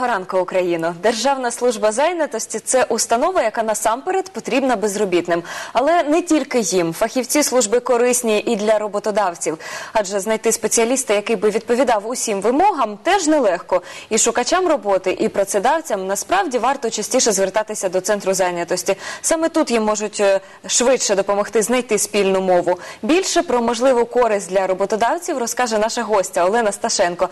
Ранку, Україно! Державна служба зайнятості це установа, яка насамперед потрібна безробітним, але не тільки їм. Фахівці служби корисні і для роботодавців, адже знайти спеціаліста, який би відповідав усім вимогам, теж нелегко. І шукачам роботи, і працедавцям насправді варто частіше звертатися до центру зайнятості. Саме тут їм можуть е, швидше допомогти знайти спільну мову. Більше про можливу користь для роботодавців розкаже наша гостя Олена Сташенко,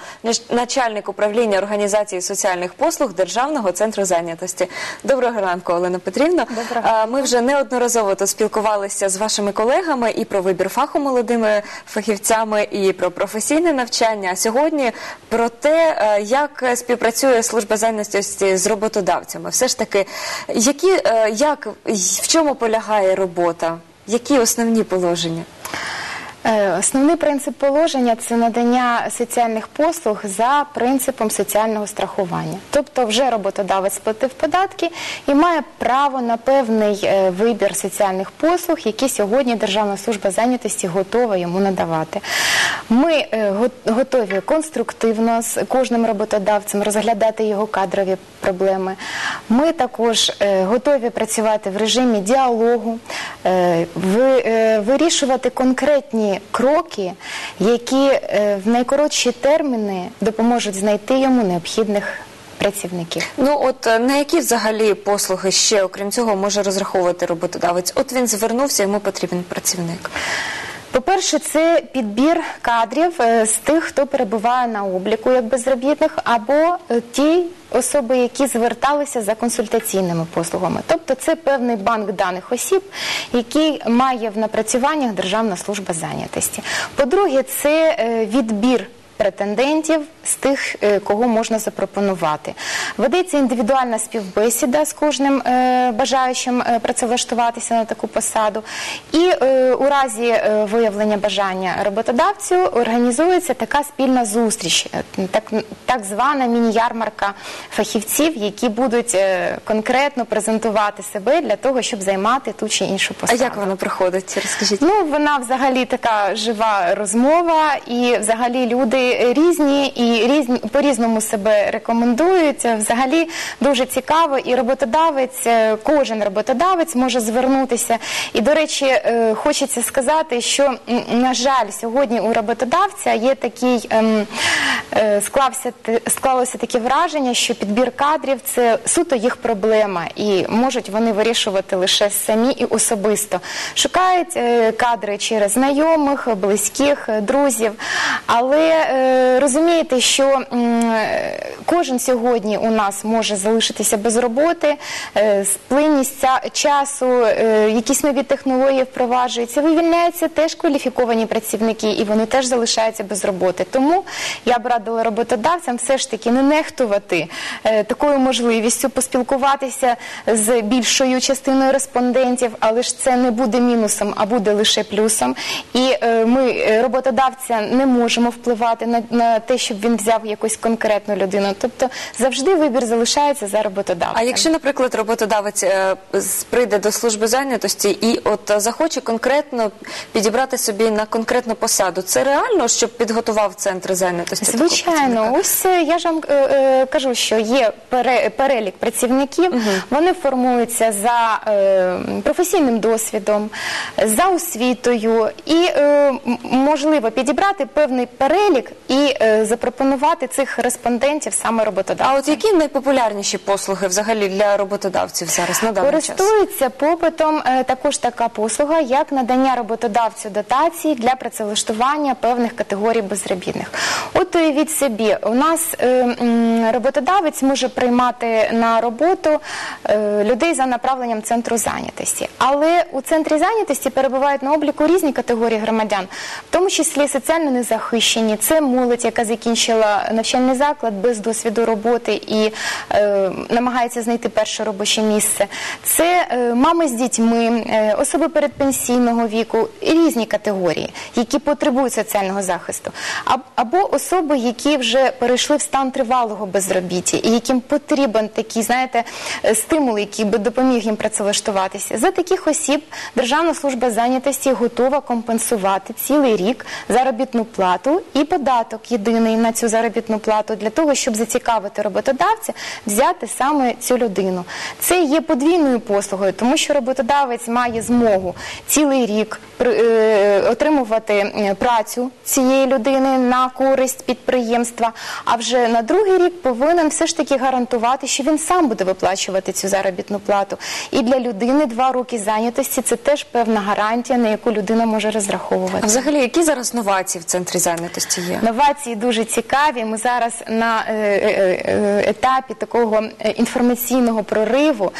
начальник управління організації соціальних послуг Державного центру зайнятості. Доброго ранку, Олена Петрівна. Доброго Ми вже неодноразово тут спілкувалися з вашими колегами і про вибір фаху молодими фахівцями, і про професійне навчання. А сьогодні про те, е, як співпрацює служба зайнятості з роботодавцями. Все ж таки, які е, як в чому полягає робота? Які основні положення? Е, Основний принцип положення це надання соціальних послуг за принципом соціального страхування. Тобто, вже роботодавець сплатив податки і має право на певний е, вибір соціальних послуг, які сьогодні Державна служба зайнятості готова йому надавати. Ми е, готові конструктивно з кожним роботодавцем розглядати його кадрові проблеми. Ми також готові працювати в режимі діалогу, ви- вирішувати конкретні кроки, які е, в найкоротші терміни допоможуть знайти йому необхідних працівників. Ну от е, на які взагалі послуги ще, окрім цього, може розраховувати роботодавець? От він звернувся, йому потрібен працівник. По-перше, це підбір кадрів е, з тих, хто перебуває на обліку як безробітних, або е, ті особи, які зверталися за консультаційними послугами. Тобто це певний банк даних осіб, який має в напрацюваннях Державна служба зайнятості. По-друге, це е, відбір претендентів з тих, е, кого можна запропонувати. Ведеться індивідуальна співбесіда з кожним е, бажаючим е, працевлаштуватися на таку посаду. І у разі виявлення бажання роботодавцю організується така спільна зустріч, так, так звана міні-ярмарка фахівців, які будуть конкретно презентувати себе для того, щоб займати ту чи іншу А посаду. як воно проходить? Розкажіть. Ну, вона взагалі така жива розмова, і взагалі люди різні і різні по-різному себе рекомендують. Взагалі дуже цікаво, і роботодавець, е, кожен роботодавець може звернутися. І, до речі, е, хочеться сказати, що на жаль, сьогодні у роботодавця є такий ем, е, склався склалося таке враження, що підбір кадрів це суто їх проблема, і можуть вони вирішувати лише самі і особисто. Шукають кадри через знайомих, близьких, друзів. Але розумієте, що е, кожен сьогодні у нас може залишитися без роботи, е, сплинність часу, е, якісь нові технології впроваджуються, вивільняються теж кваліфіковані працівники, і вони теж залишаються без роботи. Тому я б радила роботодавцям все ж таки не нехтувати е, такою можливістю поспілкуватися з більшою частиною респондентів, але ж це не буде мінусом, а буде лише плюсом. І ми роботодавця не можемо впливати на, на те, щоб він взяв якусь конкретну людину. Тобто завжди вибір залишається за роботодавцем. А якщо, наприклад, роботодавець е, з- прийде до служби зайнятості і от е, захоче конкретно підібрати собі на конкретну посаду, це реально, щоб підготував центр зайнятості? такого Звичайно, працівника? ось е, я ж вам е, е, кажу, що є пере- перелік працівників, вони формуються за е, професійним досвідом, за освітою, і е, м- можливо підібрати певний перелік і е, запропонувати цих респондентів саме А роботодавцям. от які найпопулярніші послуги взагалі для роботодавців зараз на даний час? Користується попитом е, також така послуга, як надання роботодавцю дотацій для працевлаштування певних категорій безробітних. От уявіть собі, у нас е, роботодавець може приймати на роботу е, людей за направленням центру зайнятості, але у центрі зайнятості перебувають на обліку різні категорії громадян, в тому числі соціально незахищені. Це молодь, яка закінчила навчальний заклад без досвіду роботи і е, намагається знайти перше робоче місце. Це е, мами з дітьми, е, особи передпенсійного віку, різні категорії, які потребують соціального захисту, А- або особи, які вже перейшли в стан тривалого безробіття, і яким потрібен такий, знаєте, е, стимул, який би допоміг їм працевлаштуватися. За таких осіб Державна служба зайнятості готова компенсувати цілий рік заробітну плату і подати додаток єдиний на цю заробітну плату для того, щоб зацікавити роботодавця взяти саме цю людину. Це є подвійною послугою, тому що роботодавець має змогу цілий рік е, отримувати е, працю цієї людини на користь підприємства. А вже на другий рік повинен все ж таки гарантувати, що він сам буде виплачувати цю заробітну плату. І для людини два роки зайнятості це теж певна гарантія, на яку людина може А розраховувати. взагалі, які зараз новації в центрі зайнятості є? Новації дуже цікаві. Ми зараз на е, етапі такого е, інформаційного прориву.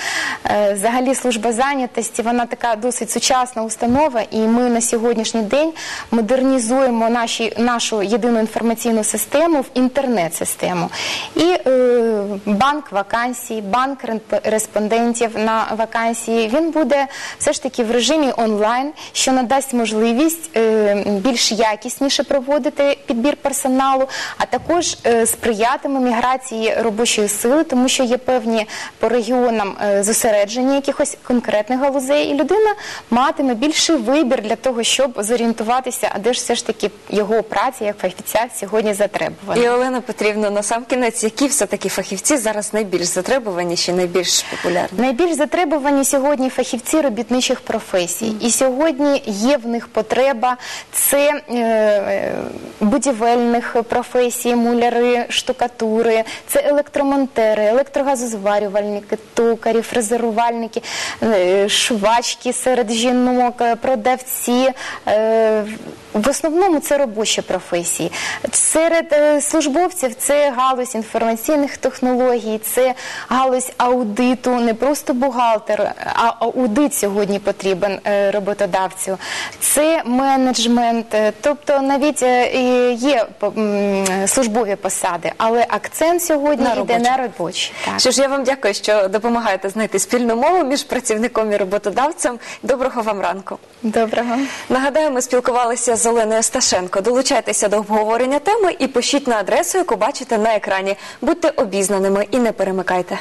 Е, Взагалі, служба зайнятості вона така досить сучасна установа, і ми на сьогоднішній день модернізуємо наші, нашу єдину інформаційну систему в інтернет-систему. І е, банк вакансій, банк респондентів на вакансії він буде все ж таки в режимі онлайн, що надасть можливість е, більш якісніше проводити підбір персоналу, а також е, сприятиме міграції робочої сили, тому що є певні по регіонам е, зосередження якихось конкретних галузей, і людина матиме більший вибір для того, щоб зорієнтуватися, а де ж все ж таки його праця як фахівця сьогодні затребувана. І Олена Петрівна, на сам кінець, які все-таки фахівці зараз найбільш затребуваніші, найбільш популярні? Найбільш затребувані сьогодні фахівці робітничих професій, і сьогодні є в них потреба це е, е, будівельних професій, муляри, штукатури, це електромонтери, електрогазозварювальники, токарі, фрезерувальники, е, швачки серед жінок, е, продавці. В основному це робочі професії. Серед е, службовців це галузь інформаційних технологій, це галузь аудиту, не просто бухгалтер, а аудит сьогодні потрібен е, роботодавцю. Це менеджмент, е, тобто навіть є службові посади, але акцент сьогодні На йде на робочі. Так. Що ж, я вам дякую, що допомагаєте знайти спільну мову між працівником і роботодавцем. Доброго вам ранку. Доброго. Нагадаю, ми спілкувалися з Оленою Сташенко. Долучайтеся до обговорення теми і пишіть на адресу, яку бачите на екрані. Будьте обізнаними і не перемикайте.